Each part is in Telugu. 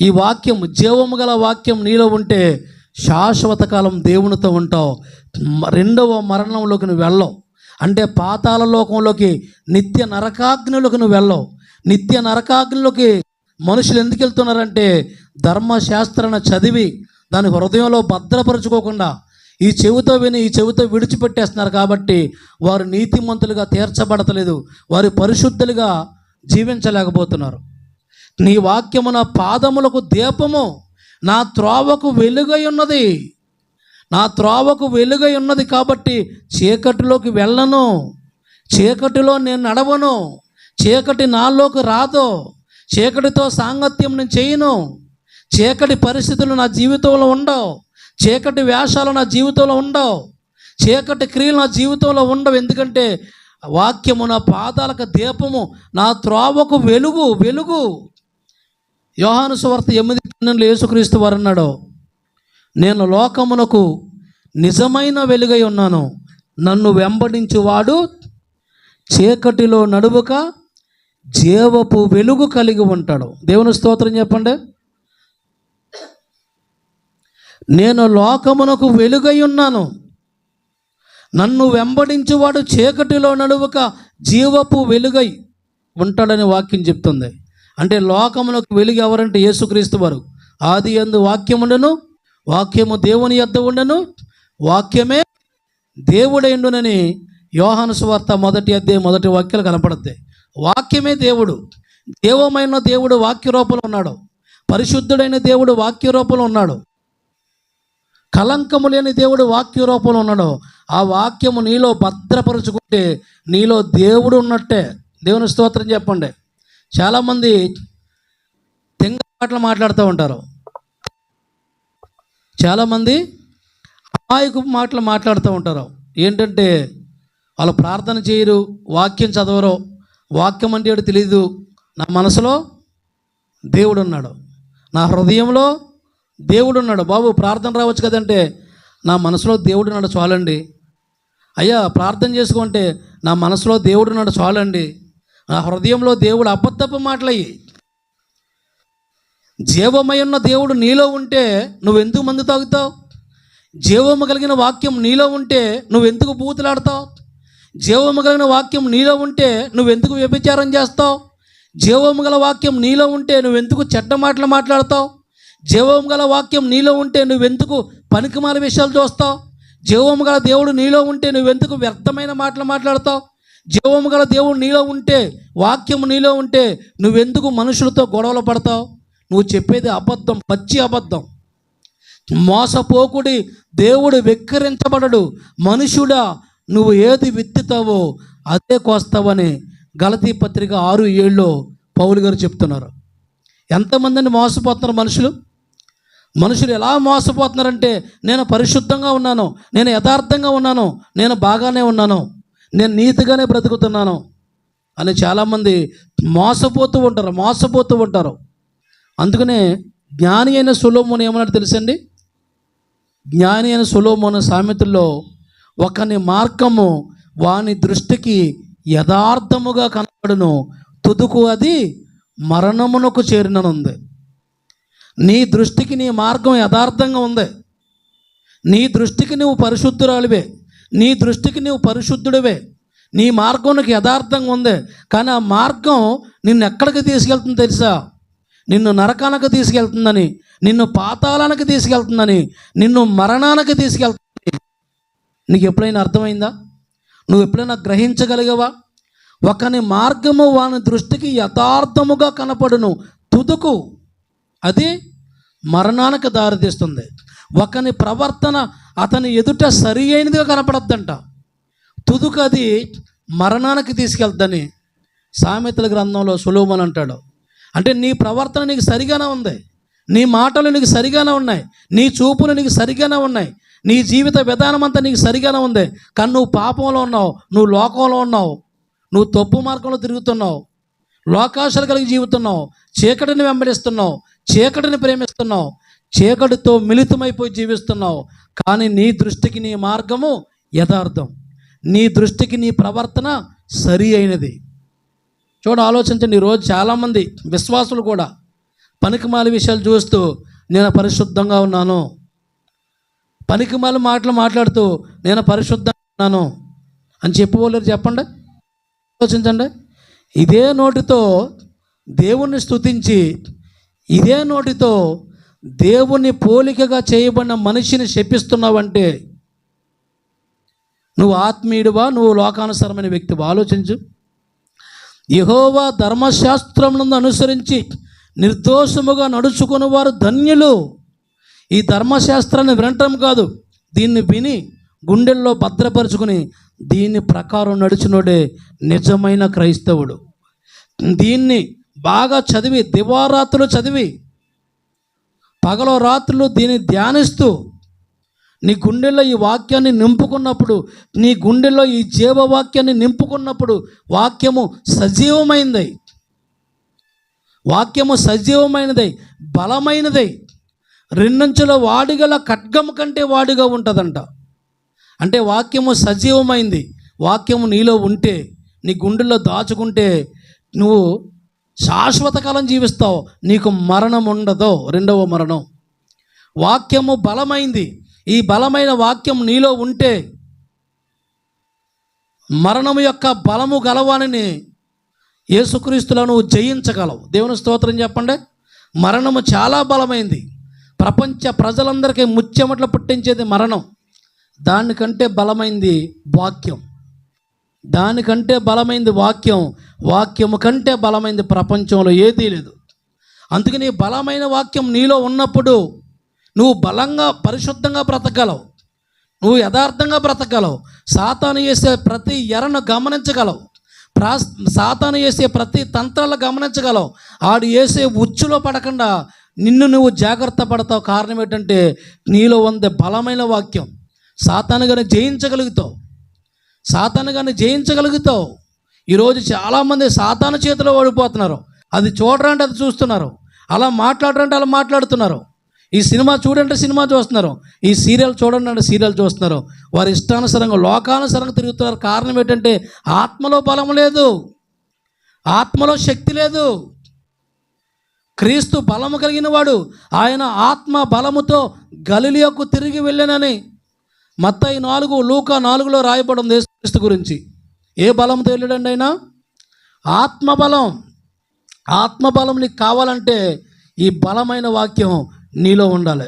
ఈ వాక్యం జీవము గల వాక్యం నీలో ఉంటే శాశ్వత కాలం దేవునితో ఉంటావు. రెండవ మరణంలోకి నువ్వు వెళ్ళవు. అంటే పాతాల లోకంలోకి నిత్య నరకాగ్నిలోకి నువ్వు వెళ్ళవు. నిత్య నరకాగ్నిలోకి మనుషులు ఎందుకు వెళ్తున్నారంటే ధర్మశాస్త్రాన్ని చదివి దాని హృదయంలో భద్రపరుచుకోకుండా ఈ చెవితో విని ఈ చెవితో విడిచిపెట్టేస్తున్నారు కాబట్టి వారు నీతిమంతులుగా తీర్చబడతలేదు. వారు పరిశుద్ధులుగా జీవించలేకపోతున్నారు. నీ వాక్యము నా పాదములకు దీపము నా త్రోవకు వెలుగై ఉన్నది. నా త్రోవకు వెలుగై ఉన్నది కాబట్టి చీకటిలోకి వెళ్ళను. చీకటిలో నేను నడవను. చీకటి నాలోకి రాదు. చీకటితో సాంగత్యం నేను చేయను. చీకటి పరిస్థితులు నా జీవితంలో ఉండవు. చీకటి వేషాలు నా జీవితంలో ఉండవు. చీకటి క్రియలు నా జీవితంలో ఉండవు. ఎందుకంటే వాక్యము నా పాదాలకు దీపము నా త్రోవకు వెలుగు వెలుగు. యోహాను సువార్త ఎనిమిది పన్నెండులో యేసుక్రీస్తు వారు అన్నాడు నేను లోకమునకు నిజమైన వెలుగై ఉన్నాను. నన్ను వెంబడించువాడు చీకటిలో నడువక జీవపు వెలుగు కలిగి ఉంటాడు. దేవుని స్తోత్రం చెప్పండి. నేను లోకమునకు వెలుగై ఉన్నాను. నన్ను వెంబడించువాడు చీకటిలో నడువక జీవపు వెలుగై ఉంటాడని వాక్యం చెప్తుంది. అంటే లోకములకు వెలుగు ఎవరంటే యేసుక్రీస్తు వారు. ఆది ఎందు వాక్యముండను వాక్యము దేవుని యొద్ద ఉండను వాక్యమే దేవుడైండునని యోహాను సువార్త మొదటి అద్దె మొదటి వాక్యాలు కనపడతాయి. వాక్యమే దేవుడు. దేవమైన దేవుడు వాక్య రూపంలో ఉన్నాడు. పరిశుద్ధుడైన దేవుడు వాక్య రూపంలో ఉన్నాడు. కలంకము లేని దేవుడు వాక్య రూపంలో ఉన్నాడు. ఆ వాక్యము నీలో భద్రపరుచుకుంటే నీలో దేవుడు ఉన్నట్టే. దేవుని స్తోత్రం చెప్పండి. చాలామంది తెంగ మాటలు మాట్లాడుతూ ఉంటారు. చాలామంది అమాయకు మాటలు మాట్లాడుతూ ఉంటారు. ఏంటంటే వాళ్ళు ప్రార్థన చేయరు వాక్యం చదవరు వాక్యం అంటే ఏడు తెలియదు నా మనసులో దేవుడు ఉన్నాడు. నా హృదయంలో దేవుడు ఉన్నాడు. బాబు ప్రార్థన రావచ్చు కదంటే నా మనసులో దేవుడు ఉన్నాడు చాలండి. అయ్యా ప్రార్థన చేసుకుంటే నా మనసులో దేవుడు ఉన్నాడు చాలండి. నా హృదయంలో దేవుడు అబద్ధపు మాటలయ్యి జీవమై ఉన్న దేవుడు నీలో ఉంటే నువ్వెందుకు మందు తాగుతావు? జీవము కలిగిన వాక్యం నీలో ఉంటే నువ్వెందుకు బూతులాడతావు? జీవము కలిగిన వాక్యం నీలో ఉంటే నువ్వెందుకు వ్యభిచారం చేస్తావు? జీవము గల వాక్యం నీలో ఉంటే నువ్వెందుకు చెడ్డ మాటలు మాట్లాడతావు? జీవము గల వాక్యం నీలో ఉంటే నువ్వెందుకు పనికిమాల విషయాలు చూస్తావు? జీవము గల దేవుడు నీలో ఉంటే నువ్వెందుకు వ్యర్థమైన మాటలు మాట్లాడతావు? జీవము గల దేవుడు నీలో ఉంటే వాక్యం నీలో ఉంటే నువ్వెందుకు మనుషులతో గొడవలు పడతావు? నువ్వు చెప్పేది అబద్ధం పచ్చి అబద్ధం. మోసపోకుడి దేవుడు వెక్కిరించబడడు. మనుషుడా నువ్వు ఏది విత్తుతావో అదే కోస్తావని గలతీ పత్రిక ఆరు ఏళ్ళు పౌలు గారు చెప్తున్నారు. ఎంతమందిని మోసపోతున్నారు మనుషులు? మనుషులు ఎలా మోసపోతున్నారంటే నేను పరిశుద్ధంగా ఉన్నాను నేను యథార్థంగా ఉన్నాను నేను బాగానే ఉన్నాను. నేను నీతిగానే బ్రతుకుతున్నాను అని చాలామంది మోసపోతూ ఉంటారు మోసపోతూ ఉంటారు. అందుకనే జ్ఞాని అయిన సులోమోని ఏమన్నాడు తెలుసండి? జ్ఞాని అయిన సులోమోని సామెతల్లో ఒకని మార్గము వాని దృష్టికి యథార్థముగా కనపడును తుదుకు అది మరణమునకు చేరిననుంది. నీ దృష్టికి నీ మార్గం యథార్థంగా ఉంది. నీ దృష్టికి నువ్వు పరిశుద్ధురాలివే. నీ దృష్టికి నువ్వు పరిశుద్ధుడివే. నీ మార్గం నీకు యథార్థంగా ఉంది. కానీ ఆ మార్గం నిన్ను ఎక్కడికి తీసుకెళ్తుంది తెలుసా? నిన్ను నరకానికి తీసుకెళ్తుందని నిన్ను పాతాళానికి తీసుకెళ్తుందని నిన్ను మరణానికి తీసుకెళ్తుంది నీకు ఎప్పుడైనా అర్థమైందా? నువ్వు ఎప్పుడైనా గ్రహించగలిగావా? ఒకని మార్గము వాని దృష్టికి యథార్థముగా కనపడును. తుదుకు. అది మరణానికి దారితీస్తుంది. ఒకని ప్రవర్తన అతని ఎదుట సరి అయినదిగా కనపడద్దంట. తుదుకు అది మరణానికి తీసుకెళ్తని సామెతల గ్రంథంలో సులోమన్ అంటాడు. అంటే నీ ప్రవర్తన నీకు సరిగానే ఉంది. నీ మాటలు నీకు సరిగానే ఉన్నాయి. నీ చూపులు నీకు సరిగానే ఉన్నాయి. నీ జీవిత విధానం అంతా నీకు సరిగానే ఉంది. కానీ నువ్వు పాపంలో ఉన్నావు. నువ్వు లోకంలో ఉన్నావు. నువ్వు తప్పు మార్గంలో తిరుగుతున్నావు. లోకాశలు కలిగి జీవితున్నావు. చీకటిని వెంబడిస్తున్నావు. చీకటిని ప్రేమిస్తున్నావు. చీకటితో మిళితమైపోయి జీవిస్తున్నావు. కానీ నీ దృష్టికి నీ మార్గము యథార్థం. నీ దృష్టికి నీ ప్రవర్తన సరి అయినది. చూడ ఆలోచించండి. ఈరోజు చాలామంది విశ్వాసులు కూడా పనికిమాలి విషయాలు చూస్తూ నేను పరిశుద్ధంగా ఉన్నాను. పనికిమాలి మాటలు మాట్లాడుతూ నేను పరిశుద్ధంగా ఉన్నాను. అని చెప్పుకోలేరు చెప్పండి. ఆలోచించండి. ఇదే నోటితో దేవుణ్ణి స్తుతించి ఇదే నోటితో దేవుని పోలికగా చేయబడిన మనిషిని శపిస్తున్నావంటే నువ్వు ఆత్మీయుడువా? నువ్వు లోకానుసరమైన వ్యక్తివా? ఆలోచించు. యహోవా ధర్మశాస్త్రములను అనుసరించి నిర్దోషముగా నడుచుకుని వారు ధన్యులు. ఈ ధర్మశాస్త్రాన్ని వినటం కాదు. దీన్ని విని గుండెల్లో భద్రపరుచుకుని దీని ప్రకారం నడిచినోడే నిజమైన క్రైస్తవుడు. దీన్ని బాగా చదివి దివారాత్రులు చదివి పగలో రాత్రులు దీన్ని ధ్యానిస్తూ నీ గుండెల్లో ఈ వాక్యాన్ని నింపుకున్నప్పుడు నీ గుండెల్లో ఈ జీవవాక్యాన్ని నింపుకున్నప్పుడు వాక్యము సజీవమైనదై. వాక్యము సజీవమైనదై బలమైనదై. రెండంచుల వాడిగల ఖడ్గము కంటే వాడిగా ఉంటుందంట. అంటే వాక్యము సజీవమైంది. వాక్యము నీలో ఉంటే నీ గుండెల్లో దాచుకుంటే నువ్వు శాశ్వత కాలం జీవిస్తావు నీకు మరణం ఉండదు రెండవ మరణం. వాక్యము బలమైంది. ఈ బలమైన వాక్యం నీలో ఉంటే మరణము యొక్క బలము గలవానిని యేసుక్రీస్తులో నువ్వు జయించగలవు. దేవుని స్తోత్రం చెప్పండి. మరణము చాలా బలమైంది. ప్రపంచ ప్రజలందరికీ ముచ్చెమట్లు పుట్టించేది మరణం. దానికంటే బలమైంది వాక్యం. దానికంటే బలమైంది వాక్యం. వాక్యము కంటే బలమైంది ప్రపంచంలో ఏదీ లేదు. అందుకని బలమైన వాక్యం నీలో ఉన్నప్పుడు నువ్వు బలంగా పరిశుద్ధంగా బ్రతకగలవు. నువ్వు యథార్థంగా బ్రతకగలవు. సాతాను చేసే ప్రతి ఎరను గమనించగలవు. ప్రా సాతాను చేసే ప్రతి తంత్రాలు గమనించగలవు. ఆడు వేసే ఉచ్చులో పడకుండా నిన్ను నువ్వు జాగ్రత్త పడతావు. కారణం ఏంటంటే నీలో ఉంది బలమైన వాక్యం. సాతాను కానీ జయించగలుగుతావు. సాతాను కానీ జయించగలుగుతావు. ఈరోజు చాలామంది సాతాను చేతిలో ఓడిపోతున్నారు. అది చూడరంటే అది చూస్తున్నారు. అలా మాట్లాడరంటే అలా మాట్లాడుతున్నారు. ఈ సినిమా చూడంటే సినిమా చూస్తున్నారు. ఈ సీరియల్ చూడండి అంటే సీరియల్ చూస్తున్నారు. వారి ఇష్టానుసరంగా లోకానుసరంగా తిరుగుతున్నారు. కారణం ఏంటంటే ఆత్మలో బలం లేదు. ఆత్మలో శక్తి లేదు. క్రీస్తు బలము కలిగిన వాడు. ఆయన ఆత్మ బలముతో గలిలియకు తిరిగి వెళ్ళానని మత్తయి నాలుగు లూకా నాలుగులో రాయబడి ఉంది గురించి. ఏ బలంతో వెళ్ళాడండి ఆయన ఆత్మబలం. ఆత్మబలం నీకు కావాలంటే ఈ బలమైన వాక్యం నీలో ఉండాలి.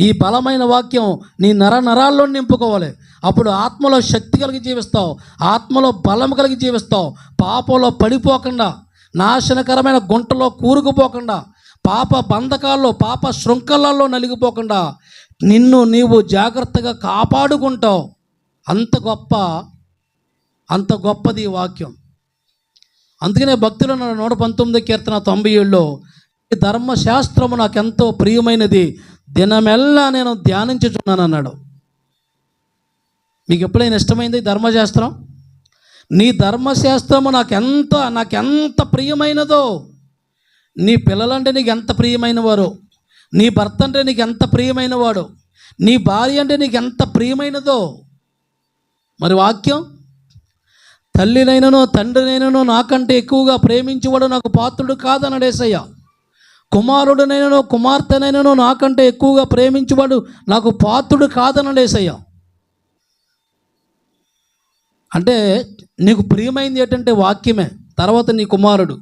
ఈ బలమైన వాక్యం నీ నర నరాల్లో నింపుకోవాలి. అప్పుడు ఆత్మలో శక్తి కలిగి జీవిస్తావు. ఆత్మలో బలం కలిగి జీవిస్తావు. పాపంలో పడిపోకుండా నాశనకరమైన గుంటలో కూరుకుపోకుండా పాప బంధకాల్లో పాప శృంఖలాల్లో నలిగిపోకుండా నిన్ను నీవు జాగ్రత్తగా కాపాడుకుంటావు. అంత గొప్ప అంత గొప్పది ఈ వాక్యం. అందుకనే భక్తులు నూట పంతొమ్మిది కీర్తన తొంభై ఏడులో ఈ ధర్మశాస్త్రము నాకెంతో ప్రియమైనది దినమెల్లా నేను ధ్యానించుచున్నాను అన్నాడు. మీకు ఎప్పుడైనా ఇష్టమైంది ధర్మశాస్త్రం? నీ ధర్మశాస్త్రము నాకెంత నాకెంత ప్రియమైనదో నీ పిల్లలంటే నీకు ఎంత ప్రియమైన వారు నీ భర్త అంటే నీకు ఎంత ప్రియమైన వాడు నీ భార్య అంటే నీకు ఎంత ప్రియమైనదో? మరి వాక్యం? తల్లినైనను తండ్రినైనను నాకంటే ఎక్కువగా ప్రేమించేవాడు నాకు పాత్రుడు కాదన్నాడు యేసయ్య కుమారుడినైనను కుమార్తెనైనను నాకంటే ఎక్కువగా ప్రేమించేవాడు నాకు పాత్రుడు కాదన్నాడు అంటే నీకు ప్రియమైంది ఏంటంటే వాక్యమే తర్వాత నీ కుమారుడు.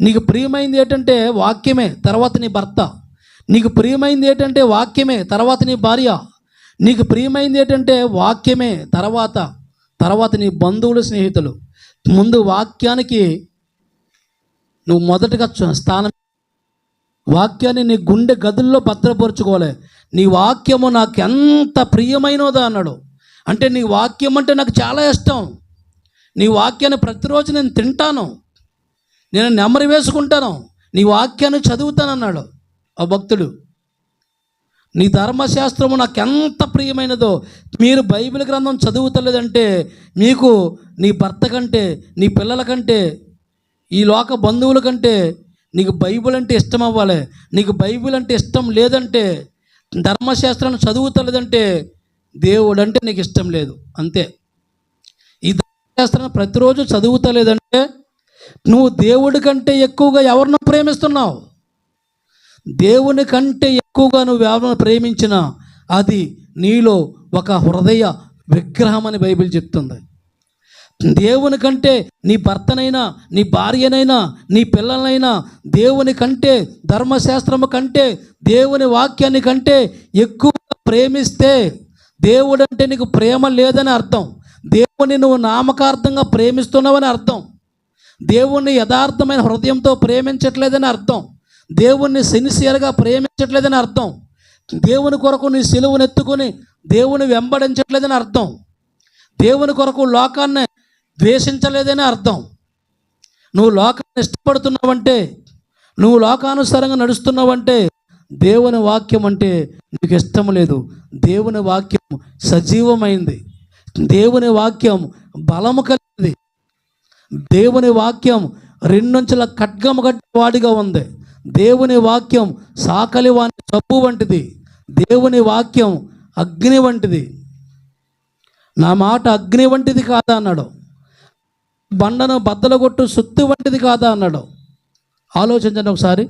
నీకు ప్రియమైంది ఏంటంటే వాక్యమే తర్వాత నీ భర్త. నీకు ప్రియమైంది ఏంటంటే వాక్యమే తర్వాత నీ భార్య. నీకు ప్రియమైంది ఏంటంటే వాక్యమే తర్వాత తర్వాత నీ బంధువులు స్నేహితులు. ముందు వాక్యానికి నువ్వు మొదటగా స్థానం వాక్యాన్ని నీ గుండె గదుల్లో భద్రపరుచుకోవాలి. నీ వాక్యము నాకు ఎంత ప్రియమైనదో అన్నాడు. అంటే నీ వాక్యం అంటే నాకు చాలా ఇష్టం. నీ వాక్యాన్ని ప్రతిరోజు నేను తింటాను. నేను నెమరి వేసుకుంటాను. నీ వాక్యాన్ని చదువుతానన్నాడు. ఆ భక్తుడు నీ ధర్మశాస్త్రము నాకు ఎంత ప్రియమైనదో మీరు బైబిల్ గ్రంథం చదువుతలేదంటే మీకు నీ భర్త కంటే నీ పిల్లల కంటే ఈ లోక బంధువుల కంటే నీకు బైబిల్ అంటే ఇష్టం అవ్వాలి నీకు బైబిల్ అంటే ఇష్టం లేదంటే ధర్మశాస్త్రాన్ని చదువుతలేదంటే దేవుడు అంటే నీకు ఇష్టం లేదు. అంతే. ఈ ధర్మశాస్త్రాన్ని ప్రతిరోజు చదువుతలేదంటే నువ్వు దేవుడి కంటే ఎక్కువగా ఎవరినో ప్రేమిస్తున్నావు? దేవుని కంటే ఎక్కువగా నువ్వు ఎవరిని ప్రేమించినా అది నీలో ఒక హృదయ విగ్రహం అని బైబిల్ చెప్తుంది. దేవుని కంటే నీ భర్తనైనా నీ భార్యనైనా నీ పిల్లలైనా దేవుని కంటే ధర్మశాస్త్రము కంటే దేవుని వాక్యాన్ని కంటే ఎక్కువగా ప్రేమిస్తే దేవుడు అంటే నీకు ప్రేమ లేదని అర్థం. దేవుని నువ్వు నామకార్థంగా ప్రేమిస్తున్నావని అర్థం. దేవుణ్ణి యథార్థమైన హృదయంతో ప్రేమించట్లేదని అర్థం. దేవుణ్ణి సిన్సియర్గా ప్రేమించట్లేదని అర్థం. దేవుని కొరకు నీ సెలువునెత్తుకొని ఎత్తుకొని దేవుని వెంబడించట్లేదని అర్థం. దేవుని కొరకు లోకాన్ని ద్వేషించలేదని అర్థం. నువ్వు లోకాన్ని ఇష్టపడుతున్నావంటే నువ్వు లోకానుసారంగా నడుస్తున్నావంటే దేవుని వాక్యం అంటే నీకు ఇష్టం లేదు. దేవుని వాక్యం సజీవమైంది. దేవుని వాక్యం బలము కలిగింది. దేవుని వాక్యం రెండొంచెల ఖడ్గము కట్టి వాడిగా ఉంది. దేవుని వాక్యం సాకలి వాని చప్పు వంటిది. దేవుని వాక్యం అగ్ని వంటిది. నా మాట అగ్ని వంటిది కాదా అన్నాడు. బండను బద్దలు కొట్టు సుత్తి వంటిది కాదా అన్నాడు. ఆలోచించండి ఒకసారి.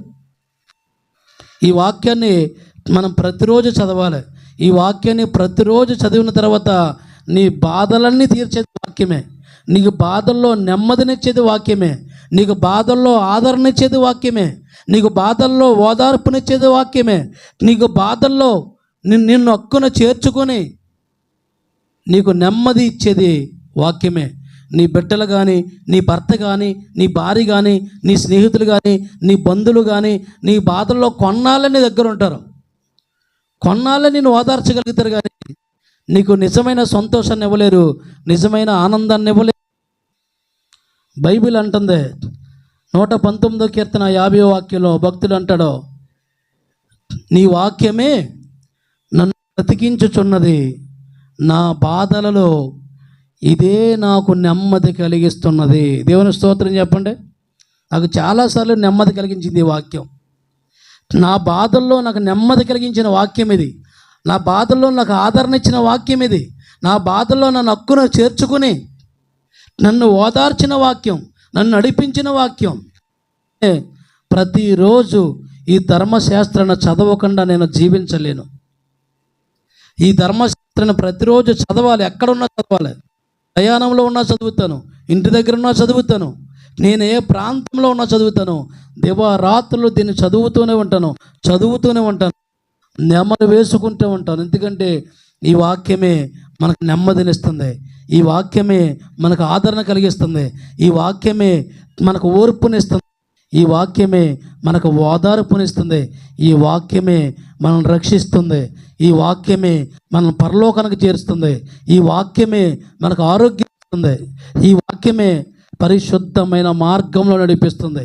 ఈ వాక్యాన్ని మనం ప్రతిరోజు చదవాలి. ఈ వాక్యాన్ని ప్రతిరోజు చదివిన తర్వాత నీ బాధలన్నీ తీర్చేది వాక్యమే. నీకు బాధల్లో నెమ్మదినిచ్చేది వాక్యమే. నీకు బాధల్లో ఆదరణ ఇచ్చేది వాక్యమే. నీకు బాధల్లో ఓదార్పునిచ్చేది వాక్యమే. నీకు బాధల్లో నిన్ను నిన్ను హక్కున చేర్చుకొని నీకు నెమ్మది ఇచ్చేది వాక్యమే. నీ బిడ్డలు కానీ నీ భర్త కానీ నీ భార్య కానీ నీ స్నేహితులు కానీ నీ బంధువులు కానీ నీ బాధల్లో కొన్నాళ్ళని దగ్గర ఉంటారు. కొన్నాళ్ళని నేను ఓదార్చగలుగుతారు కానీ నీకు నిజమైన సంతోషాన్ని ఇవ్వలేరు నిజమైన ఆనందాన్ని ఇవ్వలేరు. బైబిల్ అంటుంది నూట పంతొమ్మిదో కీర్తన యాభై వాక్యంలో భక్తుడు అంటాడు నీ వాక్యమే నన్ను బ్రతికించుచున్నది. నా బాధలలో ఇదే నాకు నెమ్మది కలిగిస్తున్నది. దేవుని స్తోత్రం చెప్పండి. నాకు చాలాసార్లు నెమ్మది కలిగించింది ఈ వాక్యం. నా బాధల్లో నాకు నెమ్మది కలిగించిన వాక్యం ఇది. నా బాధల్లో నాకు ఆదరణ ఇచ్చిన వాక్యం ఇది. నా బాధల్లో నన్ను హక్కును చేర్చుకుని నన్ను ఓదార్చిన వాక్యం నన్ను నడిపించిన వాక్యం. ప్రతిరోజు ఈ ధర్మశాస్త్రను చదవకుండా నేను జీవించలేను. ఈ ధర్మశాస్త్రను ప్రతిరోజు చదవాలి. ఎక్కడున్నా చదవాలి. ప్రయాణంలో ఉన్నా చదువుతాను. ఇంటి దగ్గర ఉన్నా చదువుతాను. నేను ఏ ప్రాంతంలో ఉన్నా చదువుతాను. దివారాత్రులు దీన్ని చదువుతూనే ఉంటాను. చదువుతూనే ఉంటాను. నెమ్మది వేసుకుంటూ ఉంటాను. ఎందుకంటే ఈ వాక్యమే మనకు నెమ్మదినిస్తుంది. ఈ వాక్యమే మనకు ఆదరణ కలిగిస్తుంది. ఈ వాక్యమే మనకు ఓర్పునిస్తుంది. ఈ వాక్యమే మనకు ఓదార్పునిస్తుంది. ఈ వాక్యమే మనల్ని రక్షిస్తుంది. ఈ వాక్యమే మనం పరలోకానికి చేరుస్తుంది. ఈ వాక్యమే మనకు ఆరోగ్యం ఈ వాక్యమే పరిశుద్ధమైన మార్గంలో నడిపిస్తుంది.